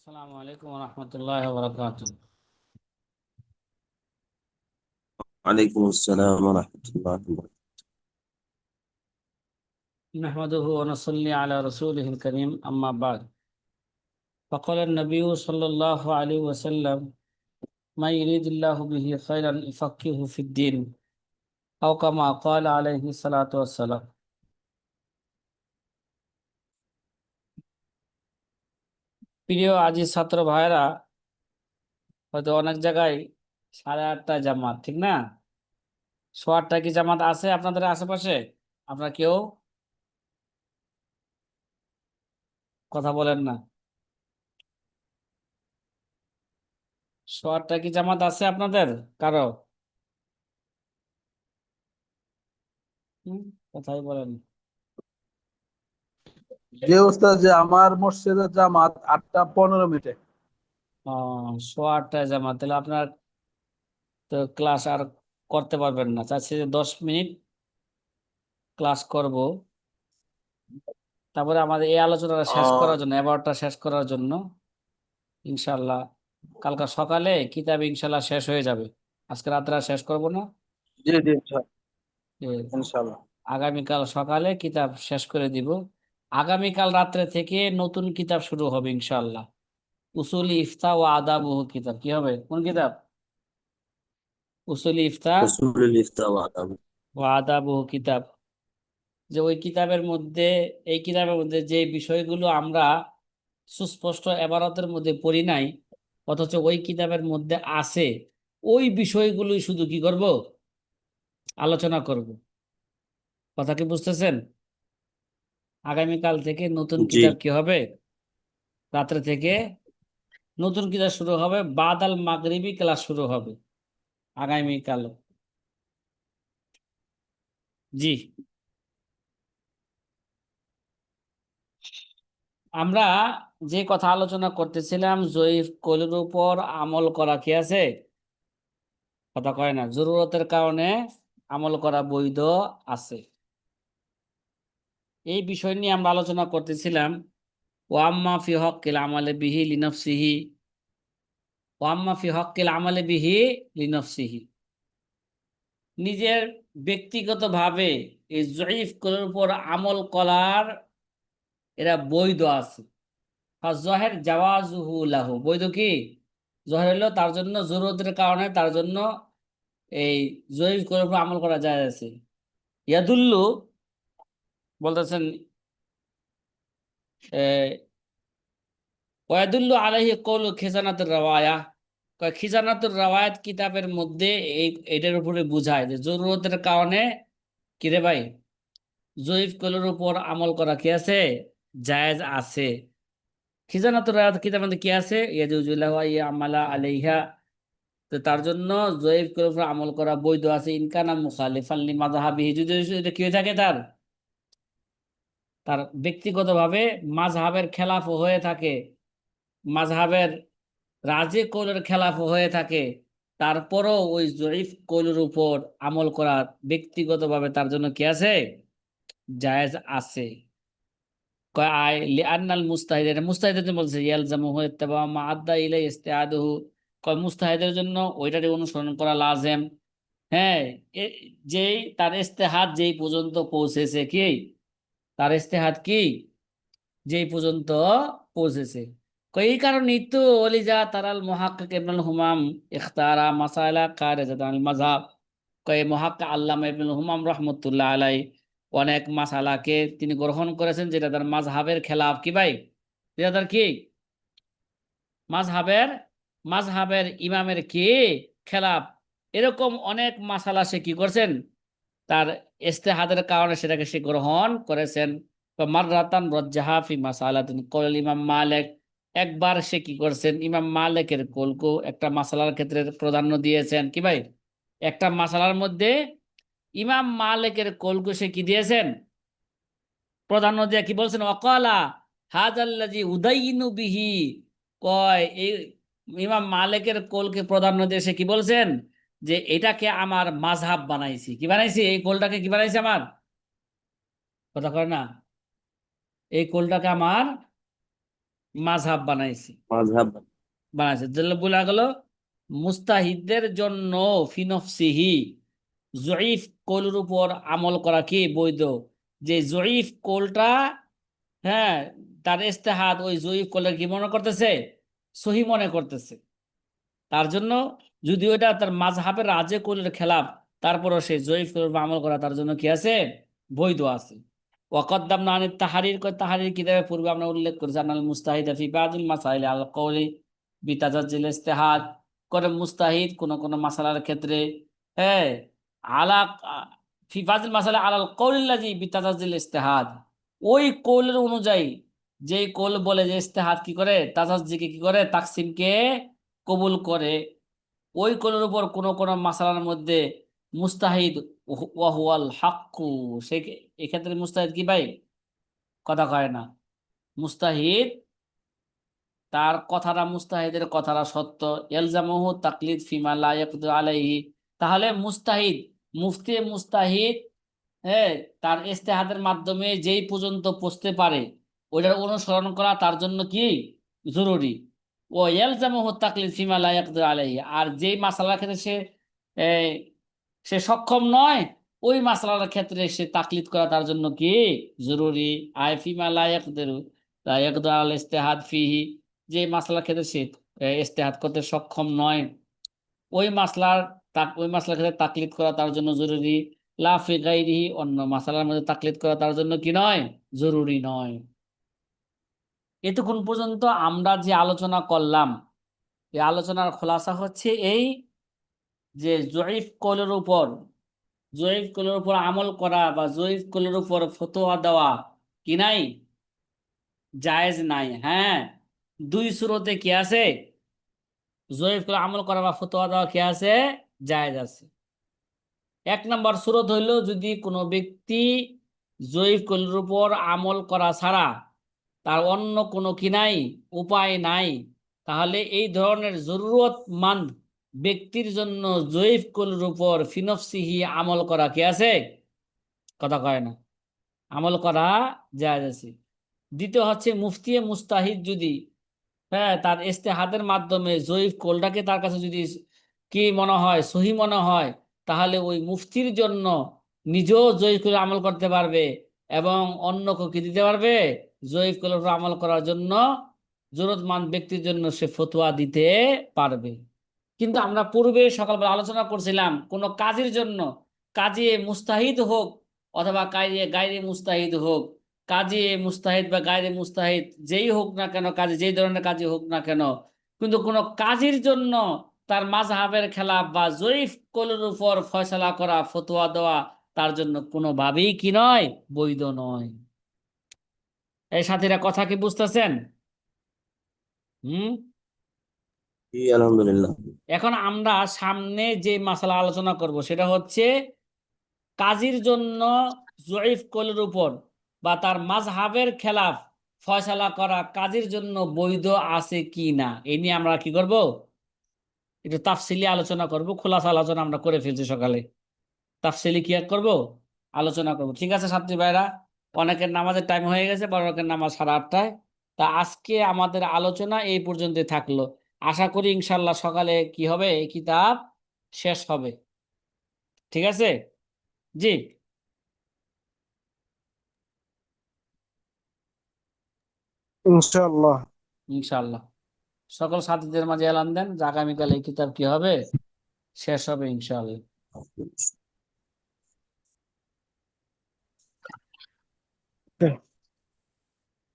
السلام عليكم ورحمة الله وبركاته. وعليكم السلام ورحمة الله وبركاته. نحمده ونصلي على رسوله الكريم أما بعد. فقال النبي صلى الله عليه وسلم ما يريد الله به خيرا يفقهه في الدين أو كما قال عليه الصلاة والسلام. প্রিয় আজি ছাত্র ভাইরা হয়তো অনেক জায়গায় সাড়ে আটটায় জামাত, ঠিক না? সোয়া আটটায় কি জামাত আছে আপনাদের আশেপাশে? আপনারা কেউ কথা বলেন না। সোয়া আটটায় কি জামাত আছে আপনাদের? কারও? কথাই বলেন যে ওস্তাদ যে আমার মসজিদের জামাত আটটা পনেরো মিনিটে। সোয়া আটটায় জামাত তাহলে আপনার তো ক্লাস আর করতে পারবেন না। চাচ্ছি যে দশ মিনিট ক্লাস করব। তারপরে আমাদের এই আলোচনাটা শেষ করার জন্য এবারটা শেষ করার জন্য ইনশাল্লাহ কালকে সকালে কিতাব ইনশাল্লাহ শেষ হয়ে যাবে। আজকে রাত্রে আর শেষ করব না? জি জি ইনশাল্লাহ আগামীকাল সকালে কিতাব শেষ করে দিব। আগামীকাল রাত্রে থেকে নতুন কিতাব শুরু হবে ইনশাল্লাহ উসুল ইফতা ও আদাবহ কিতাব কি হবে? কোন কিতাব? উসুল ইফতা ও আদাব ও কিতাব। যে ওই কিতাবের মধ্যে এই কিতাবের মধ্যে যে বিষয়গুলো আমরা সুস্পষ্ট এবারতের মধ্যে পড়ি নাই অথচ ওই কিতাবের মধ্যে আছে ওই বিষয়গুলোই শুধু কি করব? আলোচনা করব। কথা কি বুঝতেছেন? আগামীকাল থেকে নতুন। কিতাব কি হবে? রাত্রে থেকে নতুন কিতাব শুরু হবে বাদাল মাগরিবি ক্লাস শুরু হবে আগামীকাল। জি। আমরা যে কথা আলোচনা করতেছিলাম জয়ীফ কলির উপর আমল করা কি আছে? কথা কয় না জরুরতের কারণে আমল করা বৈধ আছে। এই বিষয় নিয়ে আমরা আলোচনা করতেছিলাম ওয়াম্মা ফি হক্কিল আমালে বিহি লিনফসিহি ওয়াম্মা ফি হক্কিল আমালে বিহি লিনফসিহি নিজের ব্যক্তিগতভাবে এই জয়ীফ কলির উপর আমল করার এরা বৈধ আছে। জহের জাওয়াজুহু লাহু, বৈধ কি? জহের হলো তার জন্য জরুরতের কারণে তার জন্য এই জয়ীফ করার উপর আমল করা যায় আছে। ইয়াদুল্লু বলতেছেন ওয়াদুল্লু আলাইহি কৌল খিজানাতুর রাওয়ায়া। খিজানাতুর রাওয়ায়াত কিতাবের মধ্যে এই, এটার উপরে বুঝায় যে জরুরতের কারণে কিরে ভাই? জয়ীফ কলের উপর আমল করা কি আছে? জায়েজ আছে। খিজানাতুর রাওয়ায়াত কিতাবের মধ্যে কি আছে? ইয়াজুজুল্লাহ ইয়া আমালা আলাইহা। তো তার জন্য জয়ীফ কলের উপর আমল করা বৈধ আছে। ইনকানা মুখালিফান লি মাযহাবিহি। যদি কি হয়ে থাকে তার? তার ব্যক্তিগতভাবে মাযহাবের খেলাফ হয়ে থাকে মাযহাবের রাজে কৌলের খেলাফ হয়ে থাকে। তারপরও ওই জয়ীফ কৌলের উপর আমল করা ব্যক্তিগতভাবে তার জন্য কি আছে? জায়েজ আছে। আয়, লিআন্নাল মুস্তাহিদ এটা মুস্তাহিদের জন্য বলছে ইয়ালজামুহু ইত্তিবা মা আদ্দা ইলাই ইস্তিআদুহু। কয়, মুস্তাহিদের জন্য ওইটারই অনুসরণ করা লাজেম। হ্যাঁ যেই, তার ইস্তেহাদ যেই পর্যন্ত পৌঁছেছে কি? তার ইস্তেহাদ কি? যেই পর্যন্ত পৌঁছেছে। এই কারণেই তো ওলিজা তারাল মুহাক্কিক ইবনুল হুমাম ইখতারা মাসাইলা খারিজাত আনিল মাযহাব। কয়, মুহাক্কিক আল্লামা ইবনুল হুমাম রাহমাতুল্লাহ আলাই অনেক মাসালাকে তিনি গ্রহণ করেছেন যেটা তার মাযহাবের খেলাফ কি ভাই? যেটা তার কি? মাযহাবের মাযহাবের ইমামের কি? খেলাফ। এরকম অনেক মাসালা সে কি করছেন? তার ইস্তেহাদের কারণে সেটাকে সে গ্রহণ করেছেন। মাররাতান রজ্জাহা ফি মাসালাতিন। কল ইমাম মালিক, একবার সে কি করছেন? ইমাম মালিকের কলকো একটা মাসালার ক্ষেত্রে প্রাধান্য দিয়েছেন। কি ভাই? একটা মাসালার মধ্যে ইমাম মালিকের কলকো সে কি দিয়েছেন? প্রাধান্য দিয়ে কি বলছেন? অকালা হাজাল্লাজি উদাইনু বিহি। কয়, এই ইমাম মালিকের কোলকে প্রাধান্য দিয়ে সে কি বলছেন? যে এটাকে আমার মাযহাব বানাইছি। কি বানাইছি? এই কোলটাকে কি বানাইছি আমার? কথা কয় না? এই কোলটাকে আমার মাঝহাব বানাইছি। বানাইছে। যেগুলো বলা গেল মুস্তাহিদদের জন্য ফিনফসিহি জয়ীফ কৌলের উপর আমল করা কি বৈধ? যে জয়ীফ কৌলটা হ্যাঁ তার ইস্তেহাদ ওই জয়ীফ কৌলের কি মনে করতেছে? সহি মনে করতেছে। তার জন্য যদি ওইটা তার মাঝহাবের রাজে কৌলের খেলাফ তারপরও সে জয়ীফ আমল করা, তার জন্য কি আছে? বৈধ আছে। ওয়াকদ্দাম নানি তাহারির, কয় তাহারির কিতাবে পূর্বে আমরা উল্লেখ করেছি আনাল মুস্তাহিদ ফি বাদিল মাসাইল আল কৌলি বিতাজাজিল ইস্তেহাদ। করে মুস্তাহিদ কোন কোন মাসালার ক্ষেত্রে হ্যাঁ আলা, ফি বাদিল মাসালা আলাল কওলিল্লাজি বিতাজাজিল ইস্তেহাদ। ওই কৌলের অনুযায়ী যেই কৌল বলে যে ইস্তেহাদ কি করে তাজাজিকে কি করে তাকসিমকে কবুল করে। ওই কৌলের উপর কোন কোন মাসালার মধ্যে মুস্তাহিদ ওয়াহুয়াল হাক্কু, সে এক্ষেত্রে মুস্তাহিদ কি ভাই? কথা কয় না। মুস্তাহিদ, তার কথাটা মুস্তাহিদের কথাটা সত্য। এলজামহু তাকলিদ ফিমা আলাইহি। তাহলে মুস্তাহিদ, মুফতি মুস্তাহিদ হ্যাঁ তার ইস্তেহাদের মাধ্যমে যেই পর্যন্ত পৌঁছতে পারে, ওইটার অনুসরণ করা তার জন্য কি? জরুরি। ও এলজামহু তাকলিদ ফিমা লা ইয়াকদিরু আলাইহি। আর যেই মাসালার ক্ষেত্রে সে সে সক্ষম নয়, ওই মাসালার ক্ষেত্রে সে তাকলিদ করা তার জন্য কি? জরুরি। আই ফিমা লা ইয়াকদিরু লা ইয়াকদিরু আল ইস্তেহাদ ফিহি। যে মাসলার ক্ষেত্রে সে ইস্তেহাদ করতে সক্ষম নয়, ওই মাসলার ওই মাসলার ক্ষেত্রে তাকলিদ করা তার জন্য জরুরি। লা ফি গাইরিহি, অন্য মাসালার মধ্যে তাকলিদ করা তার জন্য কি নয়? জরুরি নয়। এতক্ষণ পর্যন্ত আমরা যে আলোচনা করলাম এই আলোচনার খোলাসা হচ্ছে এই যে জয়ীফ কলের উপর, জয়ীফ কলের উপর আমল করা বা জয়ীফ কলের উপর ফতোয়া দেওয়া কি নাই? জায়েজ নাই হ্যাঁ। দুই সুরতে কি আছে? জয়ীফ করে আমল করা বা ফতোয়া দেওয়া কি আছে? জায়েজ আছে। এক নম্বর সুরত হইল, যদি কোনো ব্যক্তি জয়ীফ কলের উপর আমল করা ছাড়া তার অন্য কোনো কি নাই, উপায় নাই। তাহলে এই ধরনের জরুরতমন্দ ব্যক্তির জন্য জয়ীফ কলের উপর ফিনফসিহি আমল করা কি আছে? কথা কয় না। আমল করা জায়েজ আছে। দ্বিতীয় হচ্ছে মুফতি মুস্তাহিদ যদি হ্যাঁ তার ইস্তেহাদের মাধ্যমে জয়ীফ কোলটাকে তার কাছে যদি কি মনে হয়, সহি মনে হয়, তাহলে ওই মুফতির জন্য নিজেও জয়ীফ করে আমল করতে পারবে এবং অন্যকে কি দিতে পারবে? জয়ীফ কোলের আমল করার জন্য জরুরতমান ব্যক্তির জন্য সে ফতোয়া দিতে পারবে। কিন্তু আমরা পূর্বে সকালবেলা আলোচনা করছিলাম, কোনো কাজের জন্য কাজে মুস্তাহিদ হোক অথবা কাজে গাইরে মুস্তাহিদ হোক, কাজে মুস্তাহিদ বা গায়রে মুস্তাহিদ যেই হোক না কেন, কাজে যেই ধরনের কাজে হোক না কেন, কিন্তু কোনো কাজের জন্য তার মাঝহাবের খেলাফ বা জয়ীফ কলের উপর ফয়সলা করা, ফতোয়া দেওয়া তার জন্য কোনোভাবেই কি নয়, বৈধ নয়। এই সাথীরা কথা কি বুঝতেছেন? হুম? জি আলহামদুলিল্লাহ। এখন আমরা সামনে যে মাসালা আলোচনা করব সেটা হচ্ছে কাজীর জন্য জয়ীফ কলের উপর বা তার মাযহাবের খেলাফ ফয়সালা করা কাজের জন্য বৈধ আছে কি না? এই নিয়ে আমরা কি করব? একটু তাফসিলি আলোচনা করব খোলাসা আলোচনা আমরা করে ফেলছি সকালে। তাফসিলি কি করব? আলোচনা করব। ঠিক আছে ছাত্রী ভাইরা? অনেকের নামাজের টাইম হয়ে গেছে বা অনেকের নামাজ সাড়ে আটটায়। তা আজকে আমাদের আলোচনা এই পর্যন্ত থাকল। আশা করি ইনশাল্লাহ সকালে কি হবে? এই কিতাব শেষ হবে। ঠিক আছে? জি। ইনশাআল্লাহ। ইনশাল্লাহ সকল সাথীদের মাঝে এলান দেন যে আগামীকাল এই কিতাব কি হবে? শেষ হবে ইনশাল্লাহ